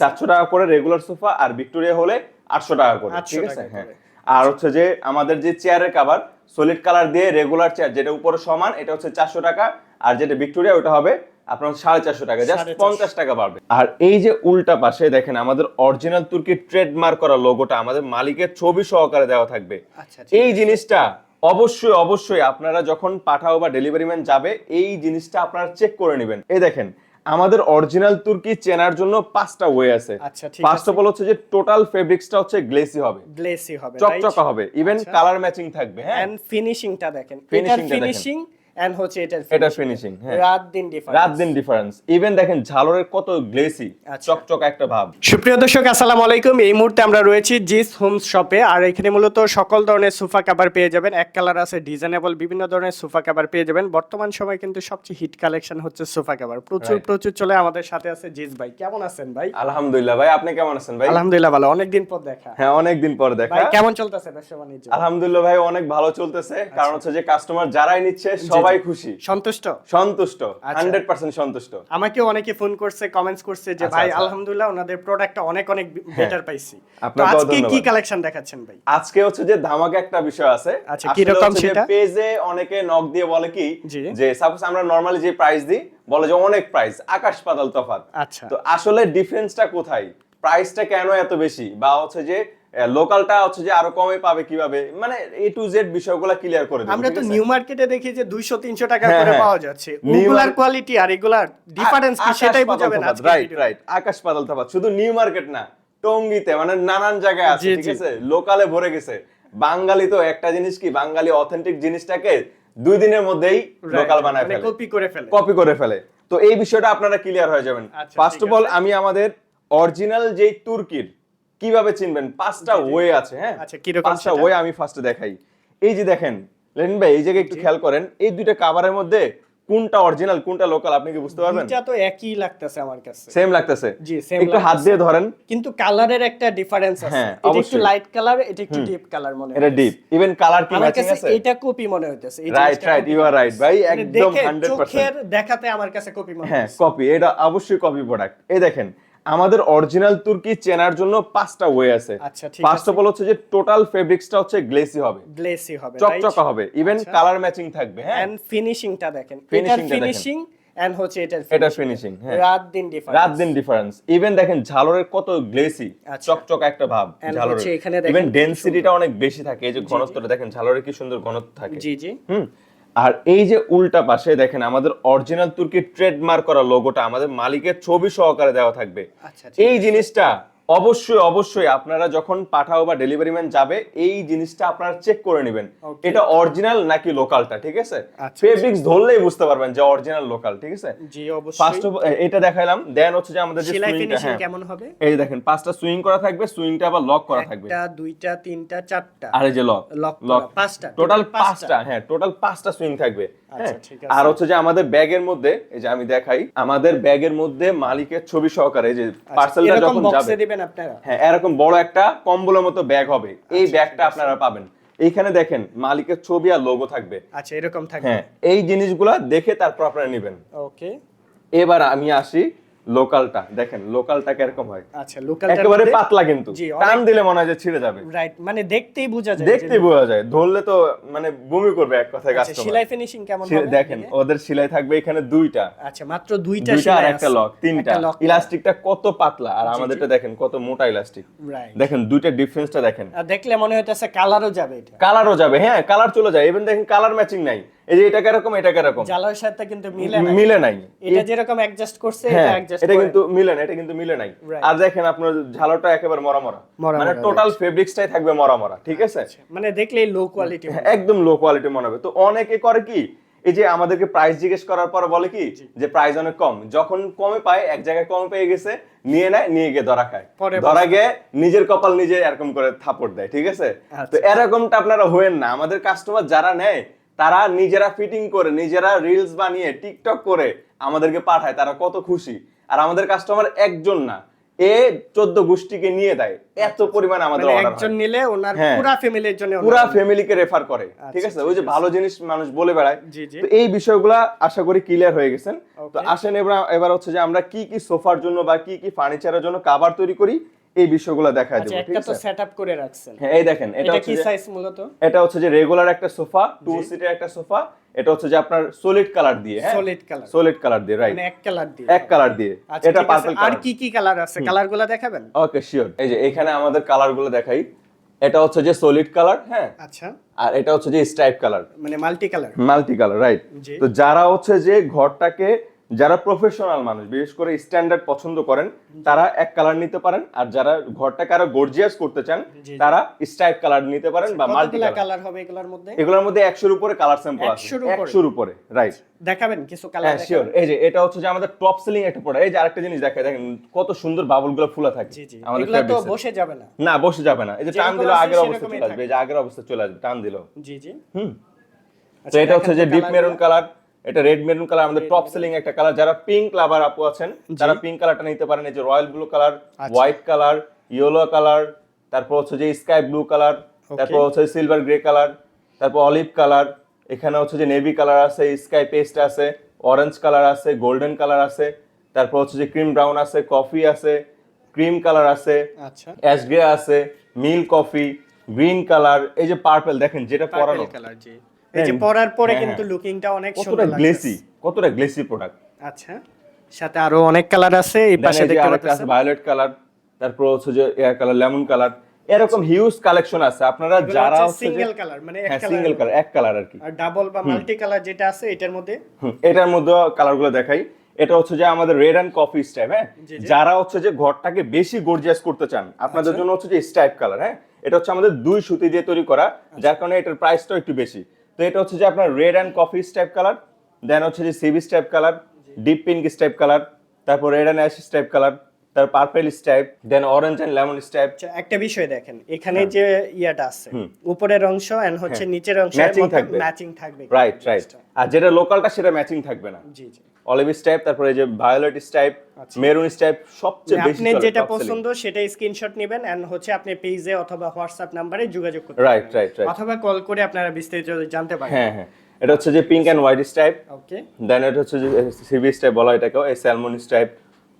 সাতশো টাকা করে রেগুলার সোফা আর ভিক্টোরিয়া হলে আটশো টাকা করে ঠিক আছে? হ্যাঁ। আর হচ্ছে যে আমাদের যে চেয়ারের কাভার সলিড কালার দিয়ে রেগুলার চেয়ার যেটা উপরে সমান এটা হচ্ছে চারশো টাকা। আর যেটা ভিক্টোরিয়া ওটা হবে আপনার সাড়ে চারশো টাকা জাস্ট পঞ্চাশ টাকা বাড়বে। আর এই যে উল্টা পাশে দেখেন আমাদের অরিজিনাল তুর্কির ট্রেডমার্ক করা লোগোটা আমাদের মালিকের ছবি সহকারে দেওয়া থাকবে। আচ্ছা এই জিনিসটা অবশ্যই অবশ্যই আপনারা যখন পাঠাও বা ডেলিভারি ম্যান যাবে এই জিনিসটা আপনারা চেক করে নেবেন। এই দেখেন আমাদের অরিজিনাল তুর্কি চেনার জন্য পাঁচটা ওয়ে আছে। আচ্ছা ফার্স্ট অফ অল হচ্ছে যে টোটাল ফেব্রিক্সটা হচ্ছে গ্লেসি হবে। গ্লেসি হবে চকচকা হবে। ইভেন। কালার ম্যাচিং থাকবে হ্যাঁ। ফিনিশিংটা দেখেন। ফিনিশিং এন্ড হচ্ছে এটার এটা ফিনিশিং হ্যাঁ। রাত দিন ডিফারেন্স রাত দিন ডিফারেন্স ইভেন দেখেন ঝালরের কত গ্লেসি আচ্ছা। চকচকা একটা ভাব। সুপ্রিয় দর্শক আসসালামু আলাইকুম। এই মুহূর্তে আমরা রয়েছি জিস হোমস শপে। আর এখানে মূলত সকল ধরনের সোফা কভার পেয়ে যাবেন। এক কালার আছে ডিজাইনেবল বিভিন্ন ধরনের সোফা কভার পেয়ে যাবেন। বর্তমান সময় কিন্তু সবচেয়ে হিট কালেকশন হচ্ছে সোফা কভার প্রচুর প্রচুর চলে আমাদের সাথে আছে জিস ভাই। কেমন আছেন ভাই? আলহামদুলিল্লাহ ভাই আপনি কেমন আছেন ভাই? আলহামদুলিল্লাহ ভালো। অনেকদিন পর দেখা। হ্যাঁ অনেকদিন পর দেখা। ভাই কেমন চলতেছে ব্যবসা বাণিজ্য? আলহামদুলিল্লাহ ভাই অনেক ভালো চলতেছে। আচ্ছা। কারণ হচ্ছে যে কাস্টমার যারাই নিচ্ছে সবাই খুশি। সন্তুষ্ট? সন্তুষ্ট আচ্ছা। হান্ড্রেড পার্সেন্ট সন্তুষ্ট। আমাকেও অনেকে ফোন করছে কমেন্টস করছে যে আচ্ছা, ভাই আচ্ছা। আলহামদুলিল্লাহ ওনাদের প্রোডাক্টটা অনেক অনেক বেটার পাইছি। তো আজকে কি কালেকশন দেখাচ্ছেন ভাই? আজকে হচ্ছে যে ধামাকা একটা বিষয় আছে। আচ্ছা, কীরকম সেটা? পেজে অনেকে নক দিয়ে বলে কি যে সাপোজ আমরা নরমালি যে প্রাইস দিই বলে যে অনেক প্রাইস আকাশ পাতাল তফাৎ। আচ্ছা। তো আসলে ডিফারেন্সটা কোথায়? প্রাইসটা কেন এত বেশি? বা হচ্ছে যে লোকালটা হচ্ছে যে আরও কমে পাবে কীভাবে? মানে এ টু জেড বিষয়গুলো ক্লিয়ার করে দেব আমরা তো নিউ মার্কেটে দেখি যে দুইশো তিনশো টাকা হ্যাঁ, করে হ্যাঁ। পাওয়া যাচ্ছে। New কোয়ালিটি আর এগুলার ডিফারেন্স কি সেটাই বুঝাবেন আজকে রাইট রাইট আকাশ পাতাল তফাৎ। শুধু নিউ মার্কেট না টঙ্গিতে মানে নানান জায়গায় আছে ঠিক আছে? লোকালে ভরে গেছে। বাঙালি তো একটা জিনিস কি বাঙালি অথেন্টিক জিনিসটাকে দুই দিনের মধ্যেই লোকাল বানায় ফেলে। কপি করে ফেলে। কপি করে ফেলে। তো এই বিষয়টা আপনারা ক্লিয়ার হয়ে যাবেন। ফার্স্ট অফ অল আমি আমাদের অরিজিনাল যেই তুর্কির কীভাবে চিনবেন? পাঁচটা। ওয়ে আছে হ্যাঁ? আচ্ছা, পাঁচটা ওয়ে আমি ফার্স্টে দেখাই। এই যে দেখেন লেন ভাই এই জায়গায় একটু খেয়াল করেন এই দুইটা কাভারের মধ্যে কোনটা অরিজিনাল কোনটা লোকাল আপনি কি বুঝতে পারবেন? এটা তো একই লাগতেছে আমার কাছে। সেম লাগতেছে? জি, same একটু হাত দিয়ে ধরেন। কিন্তু কালারের একটা ডিফারেন্স আছে। হ্যাঁ, এটা একটু। লাইট কালার এটা একটু ডিপ কালার মনে হয় এটা ডিপ ইভেন কালার কি ম্যাচিং আছে? এটা কপি মনে হইতেছে। Right right you are right ভাই। মানে একদম 100% চোখের দেখাতে আমার কাছে কপি মনে হ্যাঁ কপি এটা অবশ্যই কপি প্রোডাক্ট এই দেখেন আমাদের অরিজিনাল তুর্কি চেনার জন্য পাঁচটা ওয়ে আছে। আচ্ছা, ফার্স্ট অফ অল হচ্ছে যে টোটাল ফেব্রিক্সটা হচ্ছে গ্লেসি হবে। গ্লেসি হবে চকচকা হবে। ইভেন। কালার ম্যাচিং থাকবে হ্যাঁ। এন্ড ফিনিশিংটা দেখেন। এটার। ফিনিশিং এন্ড হচ্ছে এটার এটা finishing। ফিনিশিং হ্যাঁ। রাত দিন ডিফারেন্স রাত দিন ডিফারেন্স ইভেন দেখেন ঝালরের কত গ্লেসি আচ্ছা। চকচকা একটা ভাব ঝালরের। ইভেন ডেনসিটিটা অনেক বেশি থাকে এই যে ঘনত্বটা। দেখেন ঝালরের কি সুন্দর ঘনত্ব থাকে। জি জি। হুম। আর এই যে উল্টা পাশে দেখেন আমাদের অরিজিনাল তুর্কি ট্রেডমার্ক করা লোগোটা আমাদের মালিকের ছবি সহকারে দেওয়া থাকবে। আচ্ছা এই জিনিসটা অবশ্যই অবশ্যই আপনারা যখন পাঠাও বা ডেলিভারি ম্যান যাবে এই জিনিসটা আপনারা চেক করে নেবেন। এটা অরিজিনাল নাকি লোকালটা ঠিক আছে? আচ্ছা, ফেব্রিক্স ধরলেই বুঝতে পারবেন যে অরিজিনাল লোকাল ঠিক আছে? জি ফার্স্ট অবশ্যই এটা দেখাইলাম দেন হচ্ছে যে আমাদের যে সুইংটা হ্যাঁ। কেমন হবে? এই দেখেন পাঁচটা সুইং করা থাকবে সুইংটা আবার লক করা থাকবে। একটা দুইটা তিনটা চারটা। আর এই যে লক লক পাঁচটা, টোটাল পাঁচটা। হ্যাঁ টোটাল পাঁচটা সুইং থাকবে আচ্ছা, হ্যাঁ। আর হচ্ছে যে আমাদের ব্যাগের মধ্যে এই যে আমি দেখাই আমাদের ব্যাগের মধ্যে মালিকের ছবি সহকারে এই যে পার্সেলটা আচ্ছা, যখন যাবে দিবেন আপনারা। হ্যাঁ এরকম বড় একটা কম্বলের মতো ব্যাগ হবে। এই আচ্ছা, ব্যাগটা আপনারা পাবেন। এইখানে দেখেন মালিকের ছবি আর লোগো থাকবে। আচ্ছা এরকম থাকবে। হ্যাঁ এই জিনিসগুলা দেখে তারপর আপনারা নেবেন। ওকে। এবার আমি আসি লোকালটা দেখেন লোকালটা কীরকম হয়? আচ্ছা একেবারে পাতলা কিন্তু। টান দিলে মনে হয় যে ছিঁড়ে যাবে। রাইট মানে দেখতেই বোঝা যায় দেখতে বোঝা যায়। ধরলে তো মানে বমি করবে এক কথায় আচ্ছা সেলাই ফিনিশিং কেমন হবে দেখেন ওদের সেলাই থাকবে এখানে দুইটা। আচ্ছা মাত্র দুইটা দুইটা আর সেলাই একটা লক তিনটা। ইলাস্টিকটা কত পাতলা আর আমাদেরটা দেখেন কত মোটা ইলাস্টিক। রাইট দেখেন দুইটা ডিফারেন্সটা দেখেন। আর দেখলে মনে হইতেছে কালারও যাবে এটা। কালারও যাবে হ্যাঁ কালার চলে যায়। ইভেন দেখেন কালার ম্যাচিং নাই। এই যে এটা কীরকম এটা কীরকম সাথে কিন্তু মিলে না মিলে নাই। এটা যেরকম অ্যাডজাস্ট করছে এটা অ্যাডজাস্ট এটা কিন্তু মিলে না এটা কিন্তু মিলে নাই। আর দেখেন আপনার ঝালটা একেবারে মরা মরা। মানে টোটাল ফেব্রিক্সটাই থাকবে মরা মরা ঠিক আছে? মানে দেখলেই লো কোয়ালিটি হ্যাঁ, একদম লো কোয়ালিটি মনে হবে। তো অনেকে করে কি এই যে আমাদেরকে প্রাইস জিজ্ঞেস করার পর বলে কি যে প্রাইস অনেক কম। যখন কমে পায় এক জায়গায় কমে পেয়ে গেছে নিয়ে নেয় নিয়ে গিয়ে ধরা খায়। ধরা গিয়ে নিজের কপাল নিজে এরকম করে থাপড় দেয় ঠিক আছে? তো আচ্ছা। এরকমটা আপনারা হয়েন না। আমাদের কাস্টমার যারা নেয় তারা নিজেরা ফিটিং করে নিজেরা রিলস বানিয়ে টিকটক করে আমাদেরকে পাঠায় তারা কত খুশি। আর আমাদের কাস্টমার একজন না এ চোদ্দ গোষ্ঠীকে নিয়ে দেয়। এত পরিমাণ আমাদের মানে একজন নিলে ওনার হ্যাঁ। পুরা ফ্যামিলির জন্য পুরা ফ্যামিলিকে রেফার করে ঠিক আছে? আচ্ছা, ওই যে ভালো জিনিস মানুষ বলে বেড়ায়। তো এই বিষয়গুলা আশা করি ক্লিয়ার হয়ে গেছেন। তো আসেন এবার এবার হচ্ছে যে আমরা কি কি সোফার জন্য বা কি কি ফার্নিচারের জন্য কাভার তৈরি করি এই বিষয়গুলো দেখা আচ্ছা যাবে ঠিক একটা তো আছে? সেটআপ করে রাখছেন। হ্যাঁ এই দেখেন এটা কি সাইজ মূলত? এটা হচ্ছে যে রেগুলার একটা সোফা টু সিটের একটা সোফা এটা হচ্ছে যে আপনার সলিড কালার দিয়ে হ্যাঁ? সলিড কালার সলিড কালার দিয়ে রাইট মানে এক কালার দিয়ে এক কালার দিয়ে আচ্ছা এটা। পার্পল আর কি কি কালার আছে? কালারগুলো দেখাবেন? ওকে শিওর এই যে এখানে আমাদের কালারগুলো দেখাই। এটা হচ্ছে যে সলিড কালার হ্যাঁ? আচ্ছা। আর এটা হচ্ছে যে স্ট্রাইপ কালার মানে multi colour multi colour right তো যারা হচ্ছে যে ঘরটাকে যারা প্রফেশনাল মানুষ বিশেষ করে স্ট্যান্ডার্ড পছন্দ করেন তারা এক কালার নিতে পারেন। আর যারা ঘরটাকে আরও গর্জিয়াস করতে চান তারা স্ট্রাইপ কালার নিতে পারেন বা মাল্টি কালার হবে এগুলোর মধ্যে? এগুলোর মধ্যে একশোর উপরে কালার স্যাম্পল আছে। 100 উপরে? একশোর উপরে রাইট দেখাবেন কিছু কালার হ্যাঁ শিওর এই যে এটা হচ্ছে যে আমাদের টপ সেলিং একটা প্রোডাক্ট এই যে আরেকটা জিনিস দেখেন দেখেন কত সুন্দর বাবলগুলো ফুলা থাকে। আমাদের এগুলা তো বসে যাবে না। না বসে যাবে না। এই যে টান দিলে আগের অবস্থা চলে আসবে। এই যে আগের অবস্থা চলে আসবে টান দিল জি জি। হুম। তো আচ্ছা, এটা হচ্ছে যে ডিপ মেরুন কালার এটা রেড মেরুন কালার আমাদের টপ সেলিং একটা কালার যারা পিঙ্ক লাভার আপু আছেন তারা পিঙ্ক কালারটা নিতে পারেন এই যে রয়্যাল ব্লু কালার আচ্ছা। হোয়াইট কালার ইয়েলো কালার তারপর হচ্ছে যে স্কাই ব্লু কালার তারপর হচ্ছে সিলভার গ্রে কালার তারপর অলিভ কালার এখানে হচ্ছে যে নেভি কালার আছে স্কাই পেস্ট আছে অরেঞ্জ কালার আছে গোল্ডেন কালার আছে তারপর হচ্ছে যে ক্রিম ব্রাউন আছে কফি আছে ক্রিম কালার আছে আচ্ছা। অ্যাশ গ্রে আছে মিল কফি গ্রিন কালার এই যে পার্পল দেখেন যেটা পরানো। কালার জি। এই যে পরার পরে হ্যাঁ, কিন্তু লুকিংটা অনেক কতটা সুন্দর গ্লেসি কতটা গ্লেসি প্রোডাক্ট আচ্ছা সাথে আরও অনেক কালার আছে এই পাশে দেখতে পাচ্ছেন। ভায়োলেট কালার তারপর হচ্ছে যে এয়ার কালার লেমন কালার এরকম হিউজ কালেকশন আছে। আপনারা যারা সিঙ্গেল কালার মানে এক হ্যাঁ কালার সিঙ্গেল কালার এক কালার আর কি। আর ডাবল বা মাল্টি কালার যেটা আছে এটার মধ্যে? এটার মধ্যে কালারগুলো দেখাই। এটা হচ্ছে যে আমাদের রেড অ্যান্ড কফি স্টাইপ হ্যাঁ। যারা হচ্ছে যে ঘরটাকে বেশি গর্জিয়াস করতে চান আপনাদের জন্য হচ্ছে যে স্টাইপ কালার হ্যাঁ? এটা হচ্ছে আমাদের দুই সুতি দিয়ে তৈরি করা যার কারণে এটার প্রাইসটা একটু বেশি। তো এটা হচ্ছে যে আপনার red and coffee stripe colour then হচ্ছে যে CB stripe colour deep pink stripe colour তারপর red and ash stripe colour তার purple stripe then orange and lemon stripe আচ্ছা, একটা বিষয় দেখেন এখানে হ্যাঁ। যে ইয়াটা আছে উপরের অংশ এন্ড হচ্ছে নিচের অংশ ম্যাচিং থাকবে। ম্যাচিং থাকবে রাইট রাইট আর যেটা লোকালটা সেটা ম্যাচিং থাকবে না। জি জি। অলিভ স্টাইপ তারপরে এই যে ভায়োলেট স্টাইপ মেরুন স্টাইপ সবচেয়ে বেশি আপনি যেটা পছন্দ সেটা স্ক্রিনশট নেবেন এন্ড হচ্ছে আপনি পেজে অথবা হোয়াটসঅ্যাপ নাম্বারে যোগাযোগ করতে রাইট রাইট রাইট অথবা কল করে আপনারা বিস্তারিত জানতে পারেন। হ্যাঁ হ্যাঁ। এটা হচ্ছে যে pink and white stripe okay then এটা হচ্ছে যে সিবি স্টাইপ বলা এটাকেও এই স্যালমন স্টাইপ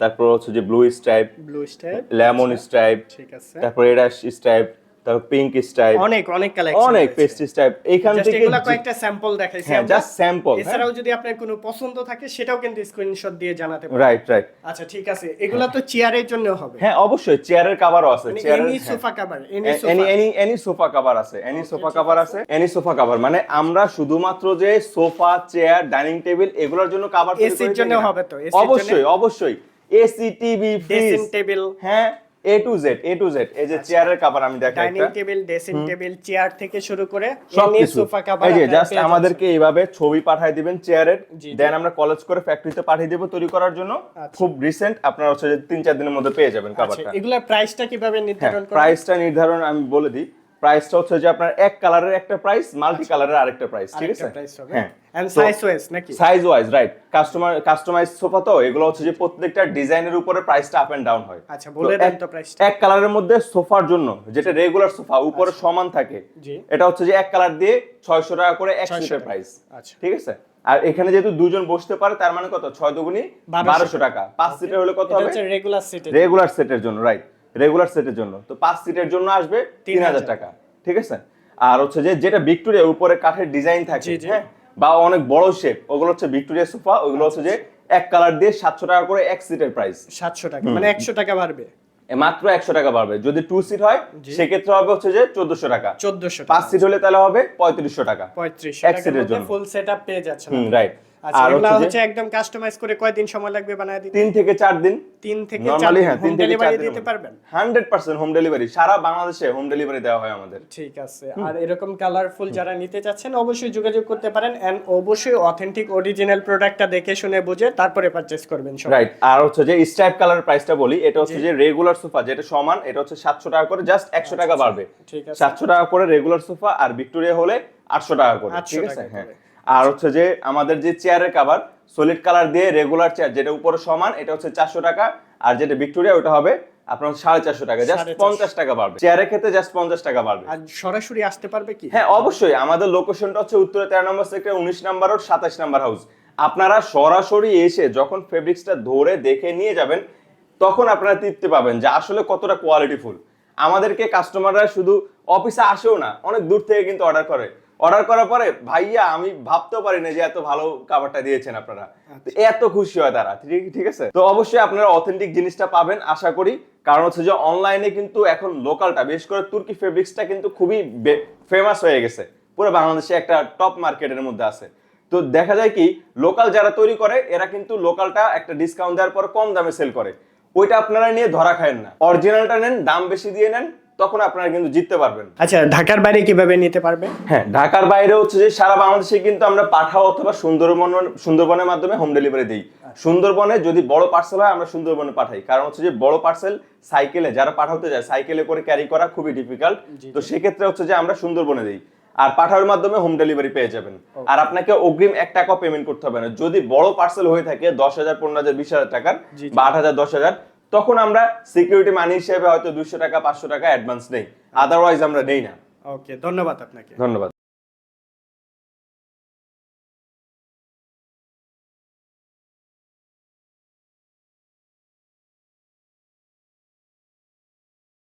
তারপর হচ্ছে যে blue stripe blue stripe lemon stripe ঠিক আছে। তারপর এডাস স্টাইপ তারপর পিঙ্ক স্টাইপ অনেক অনেক কালেকশন অনেক জাস্ট থেকে এগুলা কয়েকটা স্যাম্পল দেখাইছি হ্যাঁ জাস্ট স্যাম্পল এছাড়াও যদি আপনার কোনো পছন্দ থাকে সেটাও কিন্তু স্ক্রিনশট দিয়ে জানাতে পারেন। রাইট রাইট আচ্ছা ঠিক আছে। এগুলা তো চেয়ারের জন্য হবে। হ্যাঁ অবশ্যই। চেয়ারের কাভারও আছে। মানে চেয়ারের any sofa cover any any sofa any any sofa cover আছে। এনি সোফা কভার আছে। এনি সোফা কভার মানে আমরা শুধুমাত্র যে সোফা চেয়ার ডাইনিং টেবিল এগুলোর জন্য কভার AC র জন্য হবে তো? অবশ্যই অবশ্যই। এসি টিভি ফ্রিজ টেবিল হ্যাঁ A to Z A to Z এই যে চেয়ারের কভার আমি দেখাই dining table dressing table chair থেকে শুরু করে সবকিছু। সোফা কভার এই যে জাস্ট আমাদেরকে এইভাবে ছবি পাঠিয়ে দিবেন চেয়ারের। দেন আমরা কলেজ করে ফ্যাক্টরিতে পাঠিয়ে দেব তৈরি করার জন্য। আচ্ছা। খুব রিসেন্ট আপনারা হচ্ছে যে তিন চার দিনের মধ্যে পেয়ে যাবেন আচ্ছা কভারটা এগুলা প্রাইসটা কীভাবে হ্যাঁ নির্ধারণ করা প্রাইসটা নির্ধারণ আমি বলে দিই। প্রাইসটা হচ্ছে যে আপনার এক কালারের একটা প্রাইস মাল্টি কালারের আরেকটা প্রাইস ঠিক আছে? হ্যাঁ। এন্ড সাইজ ওয়াইজ নাকি? Size wise right customer customise sofa তো এগুলো হচ্ছে যে প্রত্যেকটা ডিজাইনের উপরে প্রাইসটা আপ এন্ড ডাউন হয়। আচ্ছা বলে দেন তো প্রাইসটা এক কালারের মধ্যে সোফার জন্য যেটা রেগুলার সোফা উপরে সমান থাকে এটা হচ্ছে যে এক কালার দিয়ে ছয়শো টাকা করে এক সিটের প্রাইস আচ্ছা। ঠিক আছে? আর এখানে যেহেতু দুজন বসতে পারে তার মানে কত? ছয় দুগুনি 1200 বারোশো টাকা। পাঁচ সিটের হলে কত হবে? রেগুলার সেটে রেগুলার সেটের জন্য রাইট রেগুলার সেটের জন্য। তো পাঁচ সিটের জন্য আসবে তিন হাজার টাকা। ঠিক আছে? আর হচ্ছে যে যেটা ভিক্টোরিয়া উপরে কাঠের ডিজাইন থাকে। হ্যাঁ বা অনেক বড় শেপ ওগুলো হচ্ছে ভিক্টোরিয়া সোফা ওগুলো হচ্ছে যে এক কালার দিয়ে সাতশো টাকা করে এক সিটের প্রাইস 700 টাকা মানে 100 টাকা বাড়বে। মাত্র একশো টাকা বাড়বে। যদি টু সিট হয় সেক্ষেত্রে হবে হচ্ছে যে চোদ্দশো টাকা। চোদ্দশো পাঁচ সিট হলে তাহলে হবে পঁয়ত্রিশশো টাকা। পঁয়ত্রিশ এক সিটের জন্য। ফুল সেট আপ পেয়ে যাচ্ছে রাইট আর হচ্ছে হচ্ছে একদম কাস্টমাইজ করে কয়দিন সময় লাগবে বানায় দিতে? তিন থেকে চার দিন। তিন থেকে চার দিন হ্যাঁ তিন থেকে চার দিন দিতে পারবেন? হান্ড্রেড পার্সেন্ট হোম ডেলিভারি সারা বাংলাদেশে হোম ডেলিভারি দেওয়া হয় আমাদের। ঠিক আছে। আর এরকম কালারফুল যারা নিতে চাচ্ছেন অবশ্যই যোগাযোগ করতে পারেন এন্ড অবশ্যই অথেন্টিক অরিজিনাল প্রোডাক্টটা দেখে শুনে বুঝে তারপরে পারচেজ করবেন রাইট আর হচ্ছে যে স্ট্রাইপ কালার প্রাইসটা বলি এটা হচ্ছে যে রেগুলার সোফা যেটা সমান এটা হচ্ছে সাতশো টাকা করে জাস্ট একশো টাকা বাড়বে। ঠিক আছে। সাতশো টাকা করে রেগুলার সোফা আর ভিক্টোরিয়া হলে আটশো টাকা করে। ঠিক আছে? হ্যাঁ। আর হচ্ছে যে আমাদের যে চেয়ারের কাভার সলিড কালার দিয়ে রেগুলার চেয়ার যেটা উপরে সমান এটা হচ্ছে চারশো টাকা। আর যেটা ভিক্টোরিয়া ওটা হবে আপনার সাড়ে চারশো টাকা জাস্ট পঞ্চাশ টাকা বাড়বে। চেয়ারের ক্ষেত্রে জাস্ট পঞ্চাশ টাকা বাড়বে। আর সরাসরি আসতে পারবে কি? হ্যাঁ অবশ্যই। আমাদের লোকেশনটা হচ্ছে উত্তরে তেরো নম্বর সেক্টর উনিশ নাম্বার রোড সাতাশ নাম্বার হাউস আপনারা সরাসরি এসে যখন ফেব্রিক্সটা ধরে দেখে নিয়ে যাবেন তখন আপনারা তৃপ্তি পাবেন যে আসলে কতটা কোয়ালিটিফুল আমাদেরকে কাস্টমাররা শুধু অফিসে আসেও না অনেক দূর থেকে কিন্তু অর্ডার করে। অর্ডার করার পরে ভাইয়া আমি ভাবতেও পারি না যে এত ভালো খাবারটা দিয়েছেন আপনারা। এত খুশি হয় তারা ঠিক ঠিক আছে? তো অবশ্যই আপনারা অথেন্টিক জিনিসটা পাবেন আশা করি। কারণ হচ্ছে যে অনলাইনে কিন্তু এখন লোকালটা বিশেষ করে তুর্কি ফেব্রিক্সটা কিন্তু খুবই ফেমাস হয়ে গেছে। পুরো বাংলাদেশে একটা টপ মার্কেটের মধ্যে আছে। তো দেখা যায় কি লোকাল যারা তৈরি করে এরা কিন্তু লোকালটা একটা ডিসকাউন্ট দেওয়ার পর কম দামে সেল করে। ওইটা আপনারা নিয়ে ধরা খায়েন না। অরিজিনালটা নেন দাম বেশি দিয়ে নেন তখন আপনারা কিন্তু জিততে পারবেন। আচ্ছা ঢাকার বাইরে কীভাবে নিতে পারবে? হ্যাঁ ঢাকার বাইরে হচ্ছে যে সারা বাংলাদেশে কিন্তু আমরা পাঠাও অথবা সুন্দরবন সুন্দরবনের মাধ্যমে হোম ডেলিভারি দিই। সুন্দরবনে যদি বড় পার্সেল হয় আমরা সুন্দরবনে পাঠাই। কারণ হচ্ছে যে বড় পার্সেল সাইকেলে যারা পাঠাতে যায় সাইকেলে করে ক্যারি করা খুবই ডিফিকাল্ট তো সেক্ষেত্রে হচ্ছে যে আমরা সুন্দরবনে দিই। আর পাঠানোর মাধ্যমে হোম ডেলিভারি পেয়ে যাবেন। আর আপনাকে অগ্রিম এক টাকা পেমেন্ট করতে হবে না। যদি বড় পার্সেল হয়ে থাকে দশ হাজার পনেরো হাজার বিশ হাজার টাকার। বা আট হাজার দশ হাজার তখন আমরা সিকিউরিটি মানি হিসেবে হয়তো দুশো টাকা পাঁচশো টাকা অ্যাডভান্স নেই। আদারওয়াইজ আমরা নেই না। ওকে ধন্যবাদ আপনাকে। ধন্যবাদ।